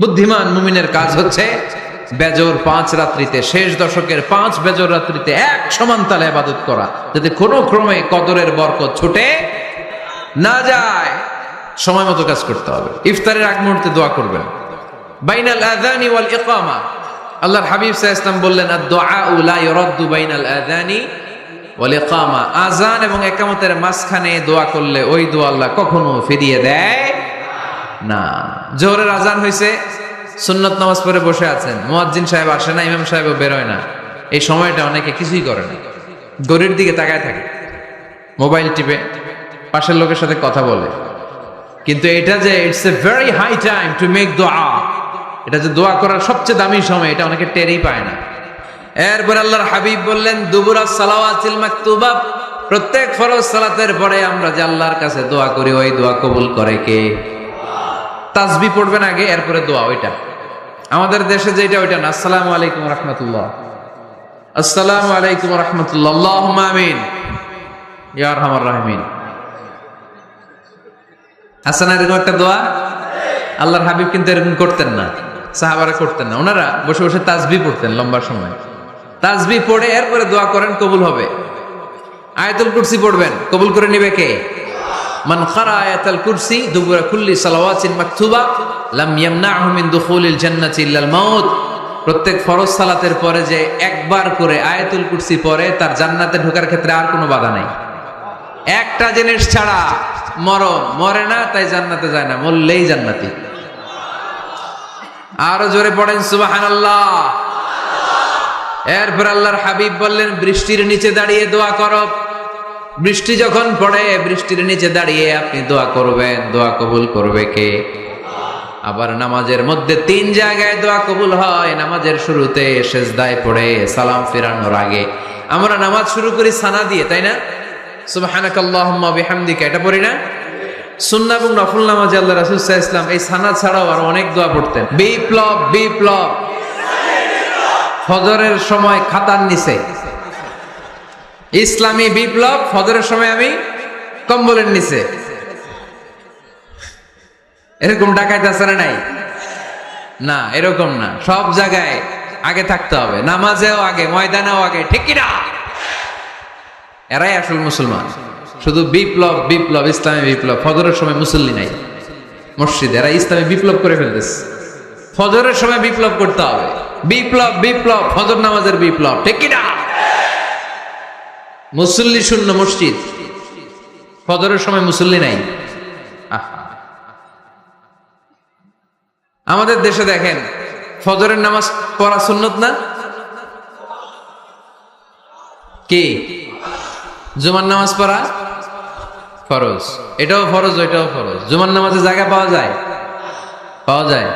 বুদ্ধিমান মুমিনের কাজ হচ্ছে বেজর পাঁচ রাত্রিতে, শেষ দশকের পাঁচ বেজর রাত্রিতে এক সমান তালে আবাদত করা। যাতে কোনো ক্রমে কদরের বরকত ছুটে না যায়, সময় মতো কাজ করতে হবে। ইফতারের আগ মুহূর্তে দোয়া করবেন। বাইনাল আযানি ওয়াল ইকামা। আল্লাহর হাবিব আলাইহি ওয়াসাল্লাম বললেন আদ-দুআউ লা ইউরাদ্দু বাইনাল আযানি ওয়াল ইকামা। আযান এবং একামতের মাঝখানে দোয়া করলে ওই দোয়া আল্লাহ কখনো ফিরিয়ে দেয় না। জোহরের আজান হয়েছে সুন্নত নামাজ পড়ে বসে আছেন। মুয়াজ্জিন সাহেব আসে না, ইমাম সাহেবও বেরোয় না। এই সময়টা অনেকে কিছুই করে না। গরির দিকে তাকায় থাকে। মোবাইল টিপে, পাশের লোকের সাথে কথা বলে। কিন্তু এটা যে it's a very high time to make দোয়া এটা যে দোয়া করার সবচেয়ে দামি সময়, এটা অনেকে টেরই পায় না। এরপর আল্লাহর হাবিব বললেন, দুবুরা সালাওয়াতিল মাকতুবা। প্রত্যেক ফরজ সালাতের পরে আমরা যে আল্লাহর কাছে দোয়া করি, ওই দোয়া কবুল করে কে? তাসবি পড়বেন আগে, এরপরে দোয়া, ওইটা। আমাদের দেশে যেটা, ওইটা না। আসসালামু আলাইকুম রহমতুল্লাহ। আসসালামু আলাইকুম রহমতুল্লাহ। আমিন। ইয়ার হামার এরকম একটা দোয়া? আল্লাহর হাবিব কিন্তু এরকম করতেন না। সাহাবারা করতেন না। ওনারা বসে বসে তাসবি পড়তেন লম্বা সময়। তাসবি পড়ে, এরপরে দোয়া করেন, কবুল হবে। আয়াতুল কুরসি পড়বেন। কবুল করে নিবে কে? মান খারা আয়াতুল কুরসি কুল্লি সালাওয়াতিন মাকতুবা, লাম ইয়ামনাহু মিন দুখুলিল জান্নাতি ইল্লাল প্রত্যেক ফরজ সালাতের পরে যে একবার করে আয়াতুল কুরসি পরে, তার জান্নাতে ঢোকার ক্ষেত্রে আর কোনো বাধা নাই। একটা জিনিস ছাড়া মরণ মরে না, তাই জান্নাতে যায় না, মরলেই জান্নাতি। আরও জোরে পড়েন, সুবহানাল্লাহ। এরপর আল্লাহর হাবিব বললেন, বৃষ্টির নিচে দাঁড়িয়ে দোয়া করো। বৃষ্টি যখন পড়ে, বৃষ্টির নিচে দাঁড়িয়ে আপনি দোয়া করবেন। দোয়া কবুল করবে কে? আবার নামাজের মধ্যে তিন জায়গায় দোয়া কবুল হয়। নামাজের শুরুতে সেজদায় পড়ে, সালাম ফেরানোর আগে। আমরা নামাজ শুরু করি সানা দিয়ে, তাই না? সুবহানাকাল্লাহুম্মা বিহামদিকা, এটা পড়ি না? সুন্নাহ এবং নফল নামাজে আল্লাহ রাসূল সাল্লাল্লাহু আলাইহি ওয়াসাল্লাম এই সানা ছাড়াও আর অনেক দোয়া পড়তেন। বিপ্লব বিপ্লব। ফজরের সময় খাতার নিচে। ইসলামী বিপ্লব ফজরের সময় আমি কম্বলের নিচে। এরকম ডাকাইতে আছে না নাই? না, এরকম না। সব জায়গায় আগে থাকতে হবে। নামাজেও আগে, ময়দানেও আগে, ঠিক কিনা? এরাই আসল মুসলমান। শুধু বিপ্লব বিপ্লব, ইসলামী বিপ্লব। ফজরের সময় মুসল্লি নাই। মসজিদ এরা ইসলামী বিপ্লব করে ফেলতেছে। ফজরের সময় বিপ্লব করতে হবে। বিপ্লব বিপ্লব, ফজর নামাজের বিপ্লব, ঠিক কিনা? মুসল্লি শূন্য মসজিদ। ফজরের সময় মুসল্লি নাই। আমাদের দেশে দেখেন, ফজরের নামাজ পড়া সুন্নত না? কি? জুমার নামাজ পড়া ফরজ। এটাও ফরজ, ওইটাও ফরজ। জুমার নামাজে জায়গা পাওয়া যায়? পাওয়া যায়।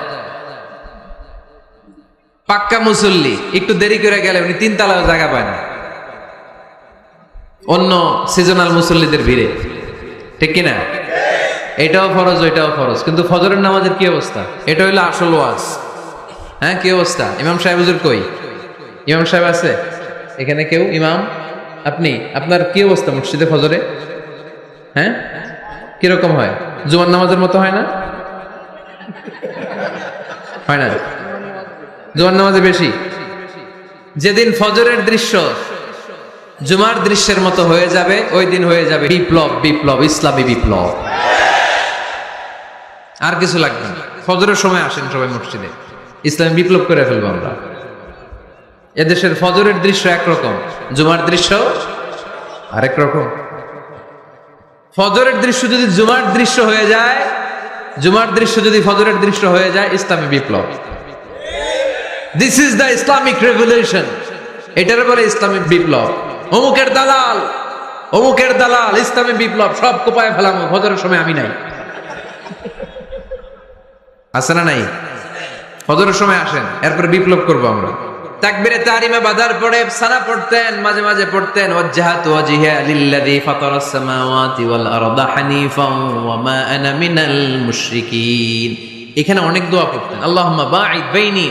পাক্কা মুসল্লি, একটু দেরি করে গেলে উনি তিন তালাও জায়গা পায় না। অন্য সিজনাল মুসল্লিদের ভিড়ে। ঠিক কিনা? এটাও ফরজ, ওইটাও ফরজ। কিন্তু ফজরের নামাজের কি অবস্থা? এটা হইল আসল ওয়াজ। হ্যাঁ কি অবস্থা? ইমাম সাহেব হুজুর কই? ইমাম সাহেব আছে? এখানে কেউ? ইমাম? আপনি? আপনার কি অবস্থা মসজিদে ফজরে? হ্যাঁ? কীরকম হয়? জুমার নামাজের মতো হয় না? হয় না? জুমার নামাজে বেশি? যেদিন ফজরের দৃশ্য জুমার দৃশ্যের মতো হয়ে যাবে, ওই দিন হয়ে যাবে বিপ্লব বিপ্লব, ইসলামী বিপ্লব। আর কিছু লাগবে না। ফজরের সময় আসেন সবাই মসজিদে। ইসলামী বিপ্লব করে ফেলব আমরা। এদেশের ফজরের দৃশ্য একরকম, জুমার দৃশ্য আরেক রকম। ফজরের দৃশ্য যদি জুমার দৃশ্য হয়ে যায়, জুমার দৃশ্য যদি ফজরের দৃশ্য হয়ে যায়, ইসলামী বিপ্লব। This is the Islamic revolution এটার বলে ইসলামিক বিপ্লব। অমুকের দালাল অমুকের দালাল, ইসলামী বিপ্লব, সব কোপায় ফেলাম, ফজরের সময় আমি নাই। আছে না নাই? ফজরের সময় আসেন, এরপরে বিপ্লব করব আমরা। তাকবিরে তারিমে সানা পড়তেন, মাঝে মাঝে পড়তেন, ওয়াজ্জাহাত ওয়াজহিয়া লিল্লাযী ফাতারাস সামাওয়াতি ওয়াল আরদা হানিফাও ওয়া মা আনা মিনাল মুশরিকিন। এখানে অনেক দোয়া পড়তেন। আল্লাহুম্মা বাঈদ বাইনি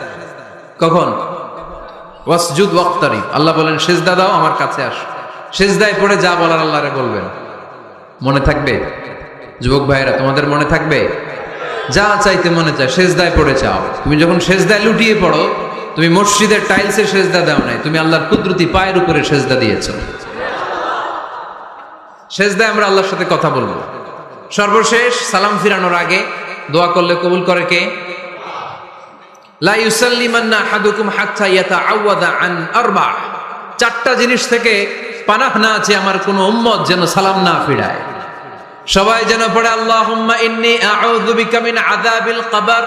কখন? ওয়াসজুদ ওয়াক্তারিব আল্লাহ বলেন, সেজদা দাও, আমার কাছে আস। সেজদায় পড়ে যা বলার আল্লাহরে বলবেন। মনে থাকবে? যুবক ভাইয়েরা, তোমাদের মনে থাকবে? যা চাইতে মনে চায়, সেজদায় পড়ে চাও। তুমি যখন সেজদায় লুটিয়ে পড়ো, তুমি মসজিদের টাইলসে সেজদা দাও নাই, তুমি আল্লাহর কুদরতি পায়ের উপরে সেজদা দিয়েছ। সেজদায় আমরা আল্লাহর সাথে কথা বলব। সর্বশেষ সালাম ফিরানোর আগে দোয়া করলে কবুল করে কে? লা ইউসাল্লিমান্না আহাদুকুম হাত্তা ইয়াতাআওয়াদা আন আরবা চারটা জিনিস থেকে পানাহ না আছে আমার কোন উম্মত যেন সালাম না ফিরায়। সবাই যেন পড়ে, আল্লাহুম্মা ইন্নী আউযু বিকা মিন আযাবিল কবর,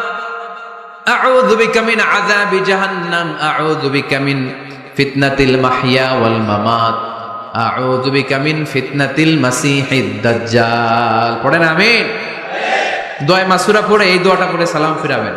আউযু বিকা মিন আযাবি জাহান্নাম, আউযু বিকা মিন ফিতনাতিল মাহইয়া ওয়াল মামাত, আউযু বিকা মিন ফিতনাতিল মাসিহিদ দাজ্জাল। পড়েন, আমিন। দোয়া মাসুরা পড়ে এই দোয়াটা পড়ে সালাম ফিরাবেন।